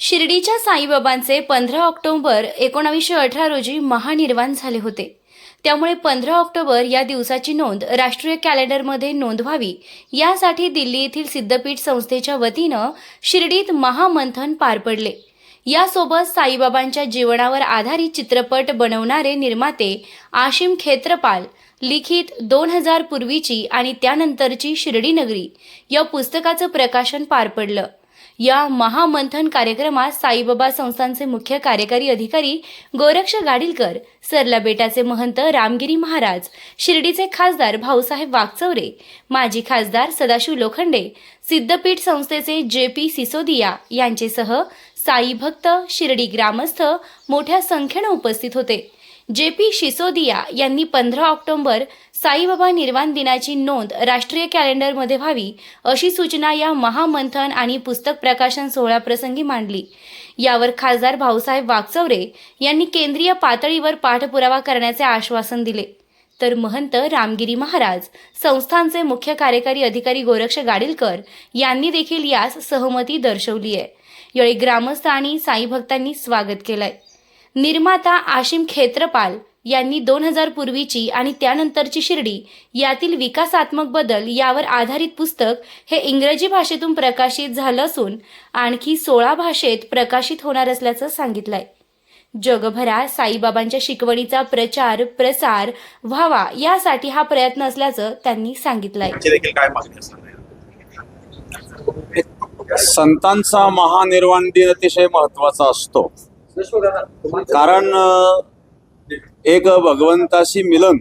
शिर्डीच्या साईबाबांचे पंधरा ऑक्टोबर एकोणावीसशे अठरा रोजी महानिर्वाण झाले होते. त्यामुळे पंधरा ऑक्टोबर या दिवसाची नोंद राष्ट्रीय कॅलेंडरमध्ये नोंदवावी यासाठी दिल्ली येथील सिद्धपीठ संस्थेच्या वतीनं शिर्डीत महामंथन पार पडले. यासोबत साईबाबांच्या जीवनावर आधारित चित्रपट बनवणारे निर्माते आशिम खेत्रपाल लिखित दोन हजार पूर्वीची आणि त्यानंतरची शिर्डी नगरी या पुस्तकाचं प्रकाशन पार पडलं. या महामंथन कार्यक्रमात साईबाबा संस्थांचे मुख्य कार्यकारी अधिकारी गोरक्ष गाडीलकर सरला बेटाचे महंत रामगिरी महाराज शिर्डीचे खासदार भाऊसाहेब वागचौरे माजी खासदार सदाशिव लोखंडे सिद्धपीठ संस्थेचे जे पी सिसोदिया यांचेसह साई भक्त शिर्डी ग्रामस्थ मोठ्या संख्येनं उपस्थित होते. जे पी शिसोदिया यांनी पंधरा ऑक्टोबर साईबाबा निर्वाण दिनाची नोंद राष्ट्रीय कॅलेंडरमध्ये व्हावी अशी सूचना या महामंथन आणि पुस्तक प्रकाशन सोहळ्याप्रसंगी मांडली. यावर खासदार भाऊसाहेब वागचौरे यांनी केंद्रीय पातळीवर पाठपुरावा करण्याचे आश्वासन दिले. तर महंत रामगिरी महाराज संस्थांचे मुख्य कार्यकारी अधिकारी गोरक्ष गाडीलकर यांनी देखील यास सहमती दर्शवली आहे यावेळी ग्रामस्थ आणि साई भक्तांनी स्वागत केलंय. निर्माता आशिम खेत्रपाल यांनी दोन हजार पूर्वीची आणि त्यानंतरची शिर्डी यातील विकासात्मक बदल यावर आधारित पुस्तक हे इंग्रजी भाषेतून प्रकाशित झालं असून आणखी सोळा भाषेत प्रकाशित होणार असल्याचं सांगितलंय. जगभरात साईबाबांच्या शिकवणीचा प्रचार प्रसार व्हावा यासाठी हा प्रयत्न असल्याचं त्यांनी सांगितलंय? संतांचा महानिर्वाण दिन अतिशय महत्त्वाचा असतो. कारण एक भगवंताशी मिलन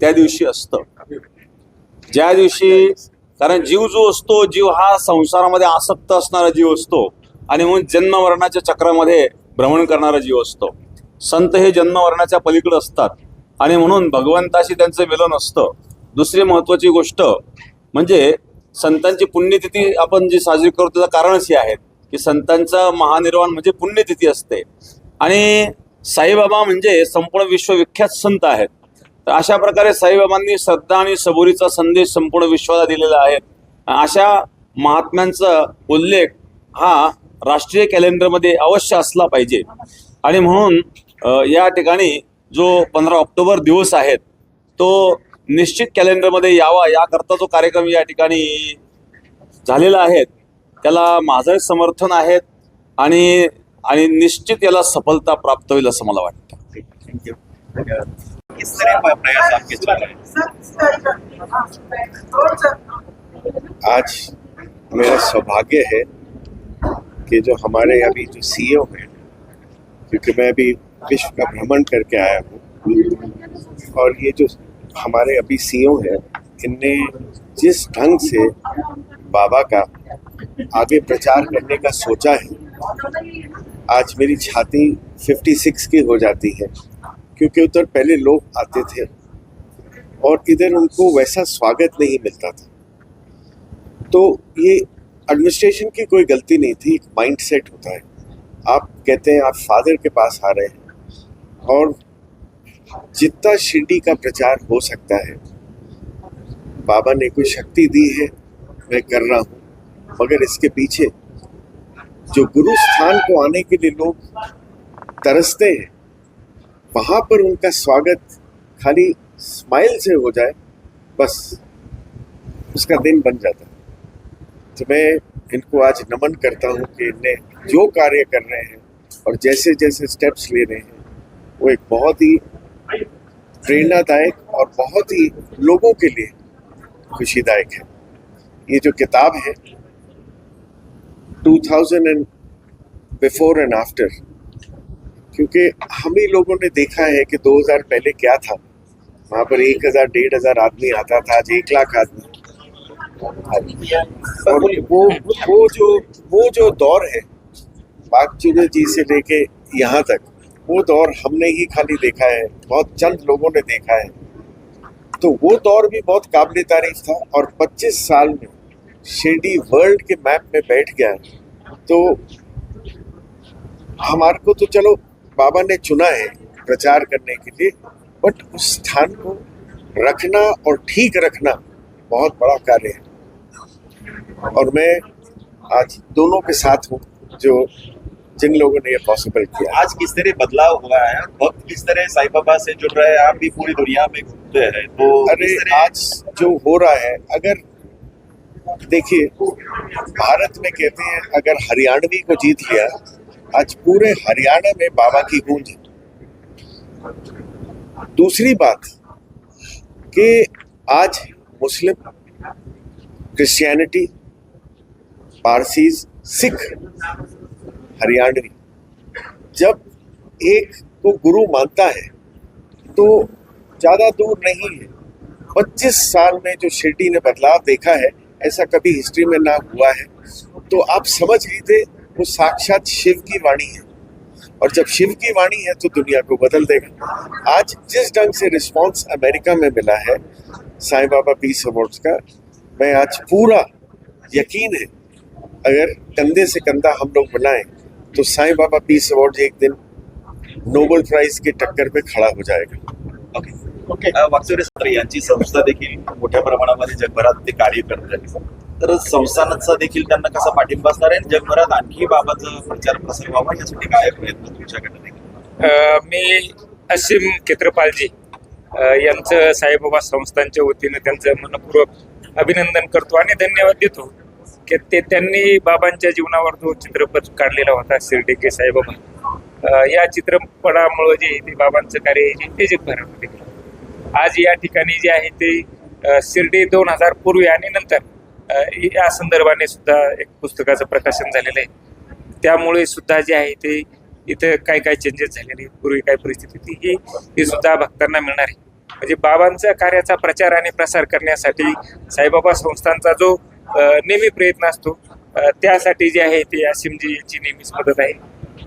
त्या दिवशी असतं. ज्या दिवशी कारण जीव जो असतो जीव हा संसारामध्ये आसक्त असणारा जीव असतो. आणि म्हणून जन्ममरणाच्या चक्रामध्ये भ्रमण करणारा जीव असतो. संत हे जन्मवर्णाच्या पलीकडे असतात. आणि म्हणून भगवंताशी त्यांचं मिलन असतं. दुसरी महत्वाची गोष्ट म्हणजे संतांची पुण्यतिथी आपण जी साजरी करतो त्याचं कारणच हे आहे की संतांचा महानिर्वाण म्हणजे पुण्यतिथी असते. आणि साईबाबा म्हणजे संपूर्ण विश्वविख्यात संत आहेत. तर अशा प्रकारे साईबाबांनी श्रद्धा आणि सबुरीचा संदेश संपूर्ण विश्वाला दिलेला आहे. अशा महात्म्यांचा उल्लेख हा राष्ट्रीय कॅलेंडरमध्ये अवश्य असला पाहिजे. आणि म्हणून या ठिकाणी जो पंधरा ऑक्टोबर दिवस आहे तो निश्चित कॅलेंडरमध्ये यावा याकरता जो कार्यक्रम या ठिकाणी झालेला आहे त्याला माझं समर्थन आहेत आणि आणि निश्चित याला सफलता प्राप्त होईल असं मला वाटतं. आज मेरा सौभाग्य है कि जो हमारे अभी जो सीईओ हैं क्योंकि मैं अभी विश्व का भ्रमण करके आया हूँ और ये जो हमारे अभी सीईओ हैं इनने जिस ढंग से बाबा का आगे प्रचार करने का सोचा है आज मेरी छाती 56 की हो जाती है, क्योंकि उधर पहले लोग आते थे और इधर उनको वैसा स्वागत नहीं मिलता था। तो ये एडमिनिस्ट्रेशन की कोई गलती नहीं थी, एक माइंड सेट होता है। आप कहते हैं, आप फादर के पास आ रहे हैं और जितना शिरडी का प्रचार हो सकता है, बाबा ने कोई शक्ति दी है, मैं कर रहा हूँ, मगर इसके पीछे जो गुरु स्थान को आने के लिए लोग तरसते हैं, वहाँ पर उनका स्वागत खाली स्माइल से हो जाए, बस उसका दिन बन जाता है। तो मैं इनको आज नमन करता हूँ कि इनने जो कार्य कर रहे हैं और जैसे जैसे स्टेप्स ले रहे हैं, वो एक बहुत ही प्रेरणादायक और बहुत ही लोगों के लिए खुशीदायक है। ये जो किताब है 2000 एंड बिफोर एंड आफ्टर क्योंकि हम ही लोगों ने देखा है कि 2000 पहले क्या था। वहाँ पर एक हज़ार, डेढ़ हज़ार आदमी आता था, आज एक लाख आदमी। और वो वो जो वो जो दौर है बागचूरे जी से लेके यहाँ तक, वो दौर हमने ही खाली देखा है, बहुत चंद लोगों ने देखा है। तो वो दौर भी बहुत काबिल तारीफ़ था और 25 साल में शेडी वर्ल्ड के मैप में बैठ गया। है तो हमारे को तो चलो बाबा ने चुना है प्रचार करने के लिए बट उस स्थान को रखना और ठीक रखना बहुत बड़ा कार्य है। और मैं आज दोनों के साथ हूँ जो जिन लोगों ने ये पॉसिबल किया। आज किस तरह बदलाव हुआ है? भक्त किस तरह साई बाबा से जुड़ रहे हैं? आप भी पूरी दुनिया में घूमते हैं तो अरे आज जो हो रहा है अगर देखिए, भारत में कहते हैं, अगर हरियाणवी को जीत लिया, आज पूरे हरियाणा में बाबा की गूंज है। दूसरी बात कि आज मुस्लिम, क्रिश्चियनिटी, पारसीज, सिख, हरियाणवी, जब एक को गुरु मानता है तो ज़्यादा दूर नहीं है। पच्चीस साल में जो शिरडी ने बदलाव देखा है ऐसा कभी हिस्ट्री में ना हुआ है। तो आप समझ लीजिए, वो साक्षात शिव की वाणी है। और जब शिव की वाणी है तो दुनिया को बदल देगा। आज जिस ढंग से रिस्पांस अमेरिका में मिला है, साईं बाबा पीस अवार्ड्स का, मैं आज पूरा यकीन है, अगर कंधे से कंधा हम लोग मिलाएँ तो साईं बाबा पीस अवार्ड एक दिन नोबल प्राइज की टक्कर पे खड़ा हो जाएगा। वागचौरे सर यांची संस्था देखील मोठ्या प्रमाणामध्ये जगभरात ते कार्य करत आहेत तर संस्थानाचा देखील त्यांना कसा पाठिंबा असणार आहे? आणि जगभरात आणखी बाबाचा प्रचार प्रसार व्हावा यासाठी काय प्रयत्न तुमच्याकडे मी असीम खेत्रपालजी अ, यांचं साईबाबा संस्थांच्या वतीने त्यांचं मनपूर्वक अभिनंदन करतो आणि धन्यवाद देतो की ते त्यांनी बाबांच्या जीवनावर जो चित्रपट काढलेला होता शिर्डी के साईबाबा या चित्रपटामुळं जे आहे ते बाबांचं कार्य आहे जे ते जगभरामध्ये. आज या ठिकाणी जे आहे ते शिर्डी दोन हजार पूर्वी आणि नंतर या संदर्भाने सुद्धा एक पुस्तकाचं प्रकाशन झालेलं आहे. त्यामुळे सुद्धा जे आहे ते इथं काय काय चेंजेस झालेले पूर्वी काय परिस्थिती होती ही ही सुद्धा भक्तांना मिळणार आहे. म्हणजे बाबांच्या कार्याचा प्रचार आणि प्रसार करण्यासाठी साईबाबा संस्थांचा जो नेहमी प्रयत्न असतो त्यासाठी जे आहे ते असीमजी यांची नेहमीच मदत आहे.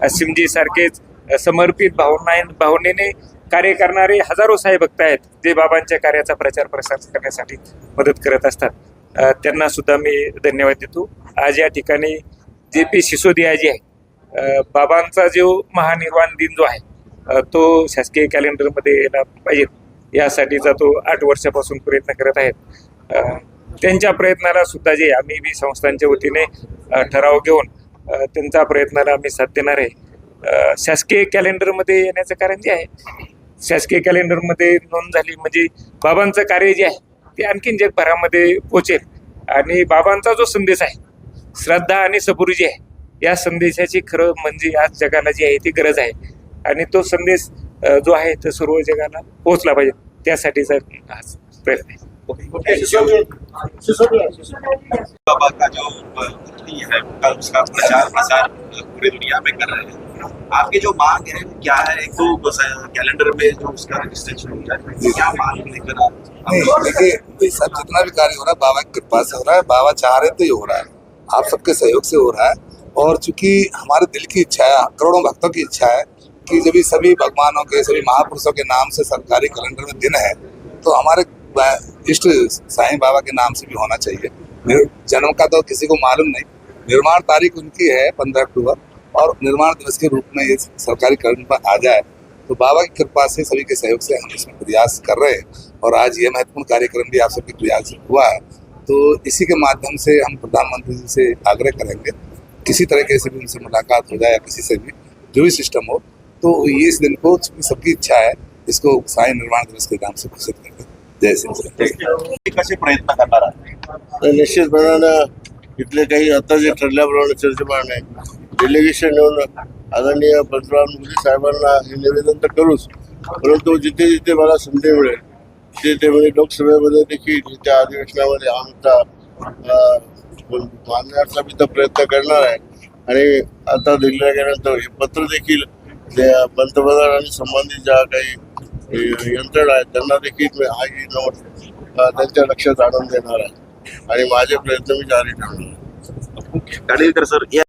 असीमजी सारखेच समर्पित भावना भावनेने कार्य करणारे हजारो साई भक्त आहेत जे बाबांच्या कार्याचा प्रचार प्रसार करण्यासाठी मदत करत असतात. त्यांना सुद्धा मी धन्यवाद देतो. आज या ठिकाणी जे पी सिसोदिया जी आहे बाबांचा जो महानिर्वाण दिन जो आहे तो शासकीय कॅलेंडरमध्ये यायला पाहिजेत यासाठीचा तो आठ वर्षापासून प्रयत्न करत आहेत. त्यांच्या प्रयत्नाला सुद्धा जे आम्ही बी संस्थांच्या वतीने ठराव घेऊन त्यांच्या प्रयत्नाला आम्ही साथ देणार आहे. शासकीय कॅलेंडरमध्ये येण्याचं कारण जे आहे शासकीय कॅलेंडरमध्ये नोंद झाली. म्हणजे बाबांचं कार्य जे आहे ते आणखीन जगभरामध्ये पोचेल. आणि बाबांचा जो संदेश आहे श्रद्धा आणि सबुरी जी आहे या संदेशाची खरं म्हणजे आज जगाला जी आहे ती गरज आहे. आणि तो संदेश जो आहे तो सर्व जगाला पोहोचला पाहिजे. त्यासाठीचा आज प्रयत्न आहे. ओके बाबा का जो है उसका प्रचार प्रसार पूरी दुनिया में कर रहे हैं। आपकी जो मांग है क्या है? एक तो कैलेंडर में जो उसका रजिस्ट्रेशन जाए क्या मांग लेकर आप? देखिए सब जितना भी कार्य हो रहा है, बाबा की कृपा से हो रहा है, बाबा चाह रहे तो ये हो रहा है। आप सबके सहयोग से हो रहा है। और चूँकि हमारे दिल की इच्छा है, करोड़ों भक्तों की इच्छा है, कि जब सभी भगवानों के, सभी महापुरुषों के नाम से सरकारी कैलेंडर में दिन है तो हमारे इष्ट साईं बाबा के नाम से भी होना चाहिए। जन्म का तो किसी को मालूम नहीं। निर्माण तारीख उनकी है पंद्रह अक्टूबर। और निर्माण दिवस के रूप में ये सरकारी कर्म पर आ जाए तो बाबा की कृपा से सभी के सहयोग से हम इसमें प्रयास कर रहे हैं। और आज ये महत्वपूर्ण कार्यक्रम भी आप सबके प्रयास से हुआ है। तो इसी के माध्यम से हम प्रधानमंत्री जी से आग्रह करेंगे किसी तरीके से भी उनसे मुलाकात हो जाए या किसी से भी जो भी सिस्टम हो तो ये इस दिन को सबकी इच्छा है इसको साई निर्माण दिवस के नाम से घोषित करते हैं। जय सिंह तुम्ही कसे प्रयत्न करणार निश्चितपणानं इथले काही आता जे ठरल्याप्रमाणे चर्चेप्रमाणे डेलिगेशन येऊन आदरणीय पंतप्रधान मोदी साहेबांना हे निवेदन तर करूच परंतु जिथे जिथे मला संधी मिळेल तिथे ते म्हणजे लोकसभेमध्ये देखील त्या अधिवेशनामध्ये आमचा मानण्याचा मी तर प्रयत्न करणार आहे आणि आता दिल्लीला गेल्यानंतर हे पत्र देखील पंतप्रधान आणि संबंधित ज्या काही यंत्रणा आहेत त्यांना देखील मी आई नोट त्यांच्या लक्षात आणून देणार आहे आणि माझे प्रयत्न मी जारी ठेवणार आहे. सर